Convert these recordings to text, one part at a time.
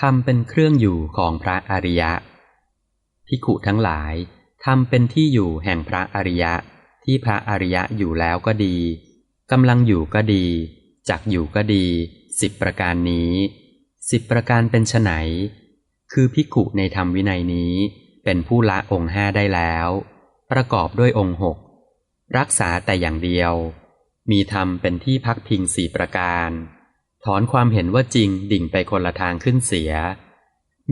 ทำเป็นเครื่องอยู่ของพระอริยะภิกขุทั้งหลายทำเป็นที่อยู่แห่งพระอริยะ ที่พระอริยะอยู่แล้วก็ดีกำลังอยู่ก็ดี จักอยู่ก็ดีสิบประการนี้สิบประการเป็นไนคือภิกขุในธรรมวินัยนี้ เป็นผู้ละองค์ห้าได้แล้ว ประกอบด้วยองค์หกรักษาแต่อย่างเดียว มีธรรมเป็นที่พักพิงสี่ประการ ถอนความเห็นว่าจริงดิ่งไปคนละทางขึ้นเสีย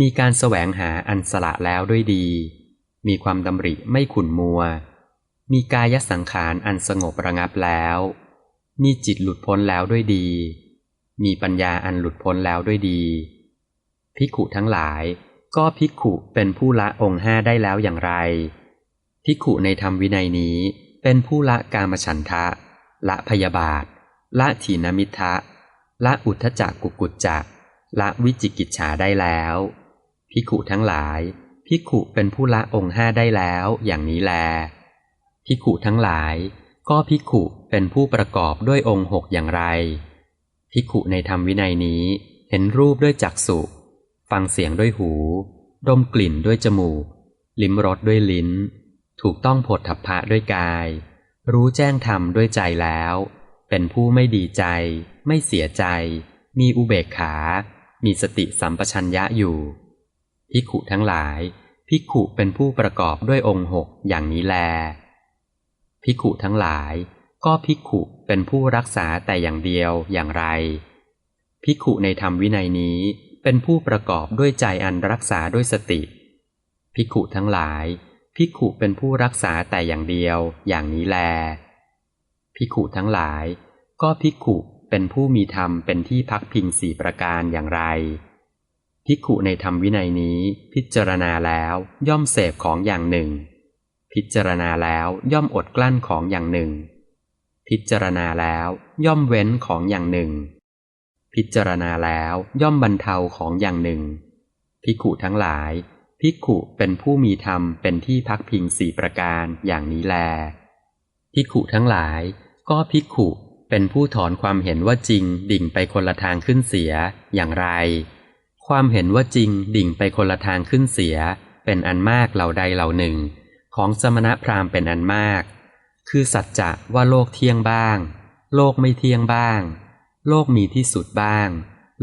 มีการแสวงหาอันสละแล้วด้วยดี มีความดำริไม่ขุนมัว มีกายสังขารอันสงบระงับแล้ว มีจิตหลุดพ้นแล้วด้วยดี มีปัญญาอันหลุดพ้นแล้วด้วยดีภิกขุทั้งหลาย ก็ภิกขุเป็นผู้ละองค์ห้าได้แล้วอย่างไรภิกขุในธรรมวินัยนี้เป็นผู้ละกามฉันทะ ละพยาบาท ละถีนมิทะ ละอุทธจักกุกุจจะละวิจิกิจฉาได้แล้วภิขุทั้งหลายภิขุเป็นผู้ละองค์ห้าได้แล้วอย่างนี้แลภิขุทั้งหลาย ก็ภิขุเป็นผู้ประกอบด้วยองค์หกอย่างไรภิขุในธรรมวินัยนี้เห็นรูปด้วยจักษุฟังเสียงด้วยหู ดมกลิ่นด้วยจมูก ลิ้มรสด้วยลิ้น ถูกต้องผดทัพพะด้วยกาย รู้แจ้งธรรมด้วยใจแล้ว เป็นผู้ไม่ดีใจ ไม่เสียใจ มีอุเบกขา มีสติสัมปชัญญะอยู่พิขุทั้งหลายพิขุเป็นผู้ประกอบด้วยองค์หกอย่างนี้แลพิขุทั้งหลาย ก็พิขุเป็นผู้รักษาแต่อย่างเดียวอย่างไรพิขุในธรรมวินัยนี้เป็นผู้ประกอบด้วยใจอันรักษาด้วยสติภิขุทั้งหลายภิขุเป็นผู้รักษาแต่อย่างเดียวอย่างนี้แล ภิกขุทั้งหลาย ก็ภิกขุเป็นผู้มีธรรมเป็นที่พักพิงสี่ประการอย่างไร ภิกขุในธรรมวินัยนี้ พิจารณาแล้วย่อมเสพของอย่างหนึ่ง พิจารณาแล้วย่อมอดกลั้นของอย่างหนึ่ง พิจารณาแล้วย่อมเว้นของอย่างหนึ่ง พิจารณาแล้วย่อมบรรเทาของอย่างหนึ่ง ภิกขุทั้งหลาย ภิกขุเป็นผู้มีธรรมเป็นที่พักพิงสี่ประการอย่างนี้แล ภิกขุทั้งหลาย ก็ภิกขุเป็นผู้ถอนความเห็นว่าจริงดิ่งไปคนละทางขึ้นเสียอย่างไร ความเห็นว่าจริงดิ่งไปคนละทางขึ้นเสีย เป็นอันมากเหล่าใดเหล่าหนึ่ง ของสมณพราหมณ์เป็นอันมาก คือสัจจะว่าโลกเที่ยงบ้าง โลกไม่เที่ยงบ้าง โลกมีที่สุดบ้าง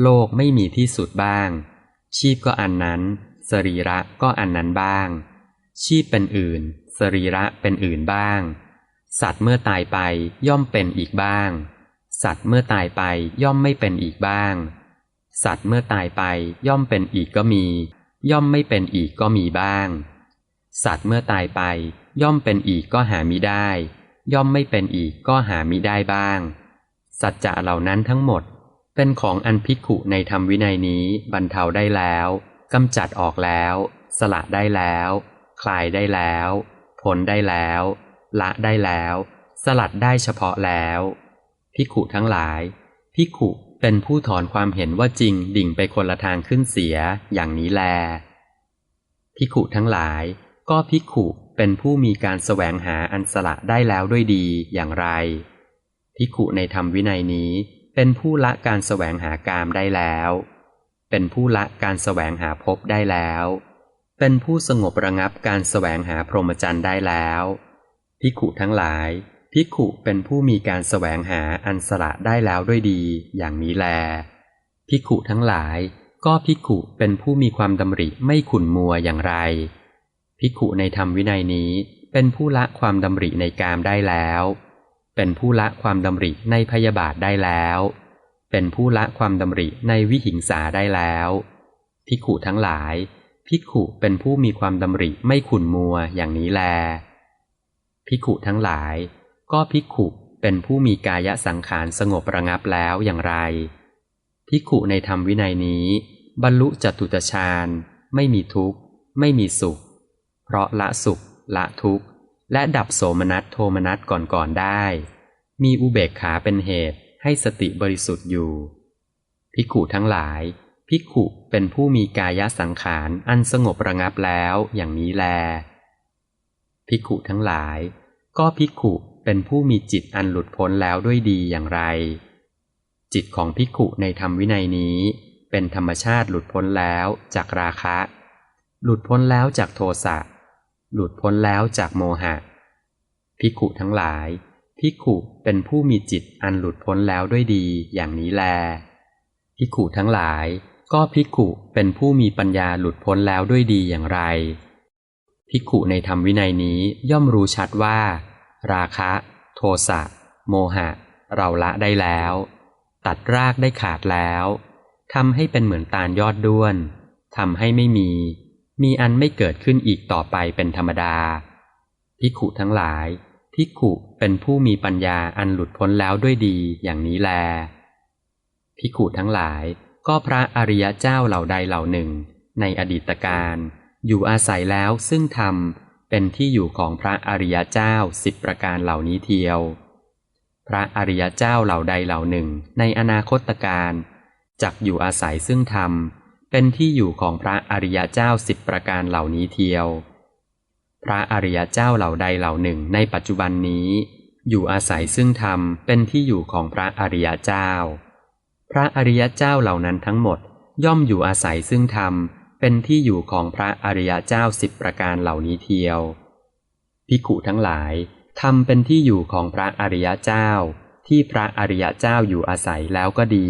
โลกไม่มีที่สุดบ้าง ชีพก็อันนั้น สรีระก็อันนั้นบ้าง ชีพเป็นอื่น สรีระเป็นอื่นบ้าง สัตว์เมื่อตายไปย่อมเป็นอีกบ้าง สัตว์เมื่อตายไปย่อมไม่เป็นอีกบ้าง สัตว์เมื่อตายไปย่อมเป็นอีกก็มี ย่อมไม่เป็นอีกก็มีบ้าง สัตว์เมื่อตายไป ย่อมเป็นอีกก็หามิได้ ย่อมไม่เป็นอีกก็หามิได้บ้าง สัจจะเหล่านั้นทั้งหมด เป็นของอันพิกขุในธรรมวินัยนี้บรรเทาได้แล้วกำจัดออกแล้ว สละได้แล้ว คลายได้แล้วผลได้แล้ว ละได้แล้ว สลัดได้เฉพาะแล้วพิขุทั้งหลายพิขุเป็นผู้ถอนความเห็นว่าจริงดิ่งไปคนละทางขึ้นเสียอย่างนี้แลพิขุทั้งหลาย ก็พิขุเป็นผู้มีการแสวงหาอันสละได้แล้วด้วยดีอย่างไรภิขุในธรรมวินัยนี้ เป็นผู้ละการแสวงหากามได้แล้ว เป็นผู้ละการแสวงหาภพได้แล้ว เป็นผู้สงบระงับการแสวงหาพรหมจรรย์ได้แล้ว ภิกขุทั้งหลายภิกขุเป็นผู้มีการแสวงหาอันสละได้แล้วด้วยดี อย่างนี้แลภิกขุทั้งหลาย ก็ภิกขุเป็นผู้มีความดำริไม่ขุนมัวอย่างไรภิกขุในธรรมวินัยนี้ เป็นผู้ละความดำริในกามได้แล้ว เป็นผู้ละความดำริในพยาบาทได้แล้ว เป็นผู้ละความดำริในวิหิงสาได้แล้วภิกขุทั้งหลายภิกขุเป็นผู้มีความดำริไม่ขุนมัวอย่างนี้แล ภิกขุทั้งหลาย ก็ภิกขุเป็นผู้มีกายสังขารสงบระงับแล้วอย่างไร ภิกขุในธรรมวินัยนี้ บรรลุจตุตฌานไม่มีทุกข์ ไม่มีสุข เพราะละสุข ละทุกข์ และดับโสมนัสโทมนัสก่อนๆได้ มีอุเบกขาเป็นเหตุให้สติบริสุทธิ์อยู่ ภิกขุทั้งหลาย ภิกขุเป็นผู้มีกายสังขารอันสงบระงับแล้วอย่างนี้แล ภิกขุทั้งหลาย ก็ภิกขุเป็นผู้มีจิตอันหลุดพ้นแล้วด้วยดีอย่างไร จิตของภิกขุในธรรมวินัยนี้ เป็นธรรมชาติหลุดพ้นแล้วจากราคะ หลุดพ้นแล้วจากโทสะหลุดพ้นแล้วจากโมหะ ภิกขุทั้งหลาย ภิกขุเป็นผู้มีจิตอันหลุดพ้นแล้วด้วยดีอย่างนี้แล ภิกขุทั้งหลาย ก็ภิกขุเป็นผู้มีปัญญาหลุดพ้นแล้วด้วยดีอย่างไร ภิกขุในธรรมวินัยนี้ย่อมรู้ชัดว่า ราคะ โทสะ โมหะ เราละได้แล้ว ตัดรากได้ขาดแล้วทำให้เป็นเหมือนตาลยอดด้วนทำให้ไม่มี มีอันไม่เกิดขึ้นอีกต่อไปเป็นธรรมดาภิกขุทั้งหลายภิกขุเป็นผู้มีปัญญาอันหลุดพ้นแล้วด้วยดีอย่างนี้แลภิกขุทั้งหลายก็พระอริยเจ้าเหล่าใดเหล่าหนึ่ง ในอดีตการ อยู่อาศัยแล้วซึ่งธรรมเป็นที่อยู่ของพระอริยเจ้าสิบประการเหล่านี้เทียว พระอริยเจ้าเหล่าใดเหล่าหนึ่งในอนาคตการจักอยู่อาศัยซึ่งธรรมเป็นที่อยู่ของพระอริยเจ้าสิบประการเหล่านี้เทียว พระอริยเจ้าเหล่าใดเหล่าหนึ่งในปัจจุบันนี้ อยู่อาศัยซึ่งธรรมเป็นที่อยู่ของพระอริยเจ้า พระอริยเจ้าเหล่านั้นทั้งหมดย่อมอยู่อาศัยซึ่งธรรม เป็นที่อยู่ของพระอริยเจ้าสิบประการเหล่านี้เทียวภิกุทั้งหลายธรรมเป็นที่อยู่ของพระอริยเจ้า ที่พระอริยเจ้าอยู่อาศัยแล้วก็ดี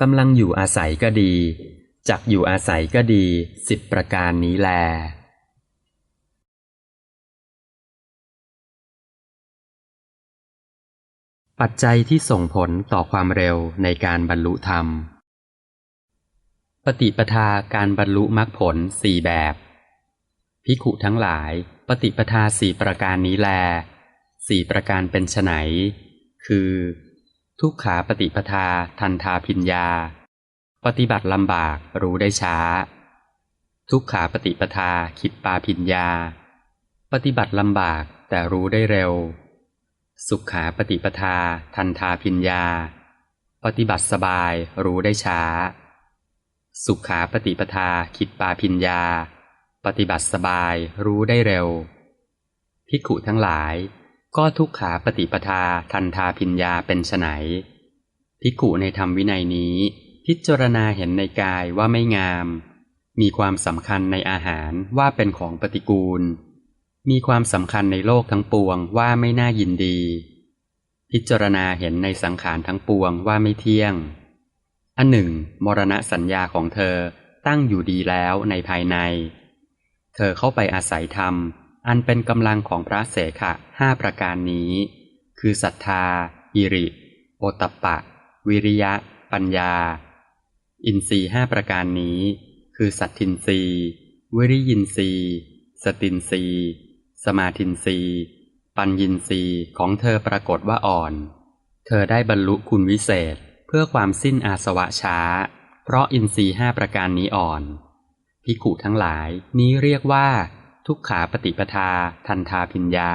กำลังอยู่อาศัยก็ดีจักอยู่อาศัยก็ดีสิบประการนี้แล ปัจจัยที่ส่งผลต่อความเร็วในการบรรลุธรรม ปฏิปทาการบรรลุมรรคผลสี่แบบภิขุทั้งหลาย ปฏิปทาสี่ประการนี้แลสี่ประการเป็นไฉนคือ ทุกขาปฏิปทาทันทาพิญญา ปฏิบัติลำบากรู้ได้ช้า ทุกขาปฏิปทาคิดปาพิญญา ปฏิบัติลำบากแต่รู้ได้เร็ว สุขขาปฏิปทาทันทาพิญญา ปฏิบัติสบายรู้ได้ช้า สุขขาปฏิปทาคิดปาพิญญา ปฏิบัติสบายรู้ได้เร็วภิกุทั้งหลาย ก็ทุกขาปฏิปทาทันทาพิญญาเป็นไนภิกุในธรรมวินัยนี้ พิจารณาเห็นในกายว่าไม่งาม มีความสำคัญในอาหารว่าเป็นของปฏิกูล มีความสำคัญในโลกทั้งปวงว่าไม่น่ายินดี พิจารณาเห็นในสังขารทั้งปวงว่าไม่เที่ยง อันหนึ่ง มรณะสัญญาของเธอตั้งอยู่ดีแล้วในภายใน เธอเข้าไปอาศัยธรรม อันเป็นกำลังของพระเสขะห้าประการนี้ คือศรัทธาอิริ โอตปปะ วิริยะ ปัญญา อินทรีห้าประการนี้ คือสัตทินทรีวิริยินทรีสตินทรีสมาธินทรีปัญญินทรีของเธอปรากฏว่าอ่อน เธอได้บรรลุคุณวิเศษ เพื่อความสิ้นอาสวะช้า เพราะอินทรีห้าประการนี้อ่อน ภิกขุทั้งหลายนี้เรียกว่า ทุกขาปฏิปทา ทันทาพิญญา